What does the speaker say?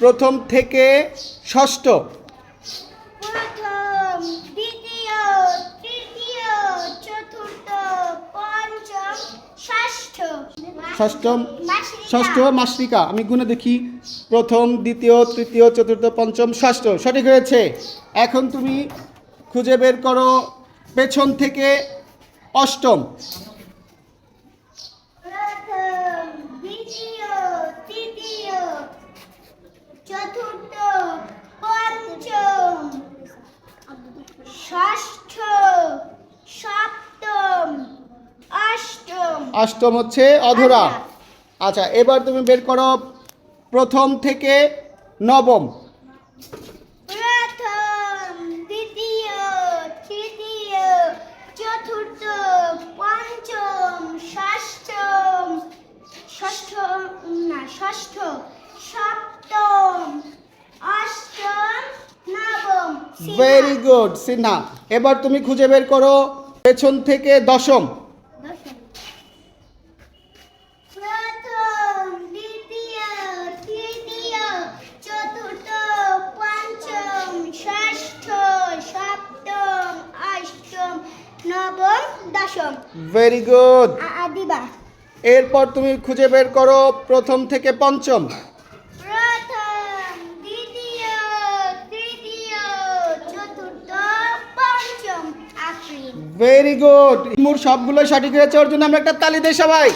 প্রথম থেকে ষষ্ঠ। ষষ্ঠম। ষষ্ঠ মাসিকা। আমি গুণে দেখি। প্রথম দ্বিতীয় তৃতীয় চতুর্থ পঞ্চম ষষ্ঠ। সঠিক হয়েছে? এখন তুমি খুঁজে বের করো। পেছন থেকে অষ্টম প্রথম দ্বিতীয় তৃতীয় চতুর্থ পঞ্চম ষষ্ঠ সপ্তম অষ্টম হচ্ছে অধরা। আচ্ছা এবার তুমি বের করো প্রথম থেকে নবম। দ্বিতীয় তৃতীয় চতুর্থ পঞ্চম ষষ্ঠম ষষ্ঠ ষষ্ঠ সপ্তম অষ্টম নবম ভেরি গুড সিনহা। এবার তুমি খুঁজে বের করো পেছন থেকে দশম। প্রথম দ্বিতীয় তৃতীয় চতুর্থ পঞ্চম ষষ্ঠ সপ্তম অষ্টম নবম দশম। ভেরি গুড এরপর তুমি খুঁজে বের করো প্রথম থেকে পঞ্চম। প্রথম দ্বিতীয় তৃতীয় চতুর্থ পঞ্চম ভেরি গুড মোর সবগুলো সঠিক হয়েছে ওর জন্য আমরা একটা তালি দেই সবাই।